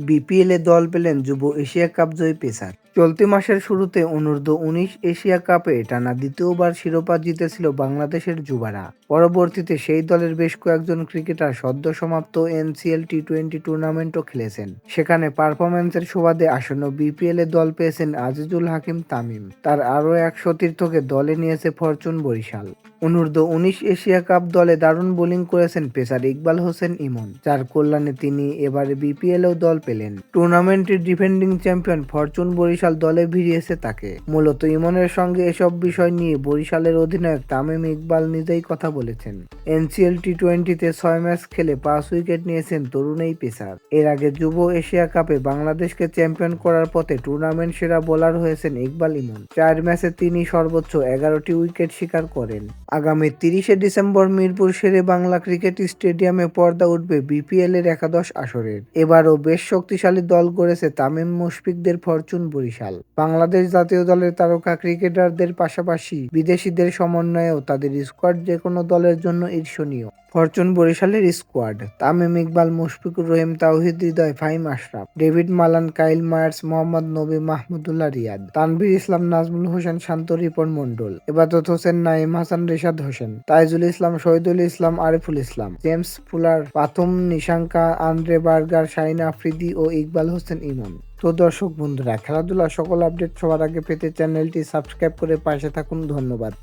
বিপিএলে দল পেলেন যুব এশিয়া কাপ জয়ী পেসার। চলতি মাসের শুরুতে অনূর্ধ্ব উনিশ এশিয়া কাপে টানা দ্বিতীয়বার শিরোপা জিতেছিল বাংলাদেশের যুবারা। পরবর্তীতে সেই দলের বেশ কয়েকজন ক্রিকেটার সদ্য সমাপ্ত এনসিএল টি টোয়েন্টি টুর্নামেন্টও খেলেছেন। সেখানে পারফরমেন্সের সুবাদে আসন্ন বিপিএল এ দল পেয়েছেন আজিজুল হাকিম তামিম। তার আরও এক সতীর্থকে দলে নিয়েছে ফরচুন বরিশাল। অনূর্ধ্ব উনিশ এশিয়া কাপ দলে দারুণ বোলিং করেছেন পেসার ইকবাল হোসেন ইমন। যার কল্যাণে তিনি এবারে বিপিএলেও দল পেলেন। টুর্নামেন্টের ডিফেন্ডিং চ্যাম্পিয়ন ফরচুন বরিশাল দলে ভিড়িয়েছে তাকে। মূলত ইমনের সঙ্গে এসব বিষয় নিয়ে বরিশালের অধিনায়ক তামিম ইকবাল নিজেই কথা বলেছেন। এনসিএল টি টোয়েন্টিতে ছয় ম্যাচ খেলে পাঁচ উইকেট নিয়েছেন তরুণ এই পেসার। এর আগে যুব এশিয়া কাপে বাংলাদেশকে চ্যাম্পিয়ন করার পথে টুর্নামেন্ট সেরা বোলার হয়েছেন ইকবাল ইমন। চার ম্যাচে তিনি সর্বোচ্চ এগারোটি উইকেট শিকার করেন। আগামী তিরিশে ডিসেম্বর মিরপুর শেরে বাংলা ক্রিকেট স্টেডিয়ামে পর্দা উঠবে বিপিএল এর একাদশ আসরের। এবারও বেশ শক্তিশালী দল গড়েছে তামিম মুশফিকদের ফরচুন বরিশাল। বাংলাদেশ জাতীয় দলের তারকা ক্রিকেটারদের পাশাপাশি বিদেশিদের সমন্বয়েও তাদের স্কোয়াড যে কোনো দলের জন্য ঈর্ষণীয়। ফরচুন বরিশালের squad, Tamim Iqbal, Mushfiqur Rahim, Towhid Hridoy, Faheem Ashraf, David Malan, Kyle Mayers, Mohammad Nabi Mahmudullah Riyad, Tanvir ইসলাম, Nazmul Hossain Shanto Ripon Mondal Ebadot Hossain Naim Hasan, Rishad Hossain, Taijul Islam, Shohidul Islam, Ariful Islam, James Fuller, Pathum, Nissanka, Andre Burger Shaheen Afridi ও ইকবাল হোসেন ইমন। তো দর্শক বন্ধুরা, খেলাধুলা সকল update সবার আগে পেতে চ্যানেলটি subscribe করে পাশে থাকুন, ধন্যবাদ।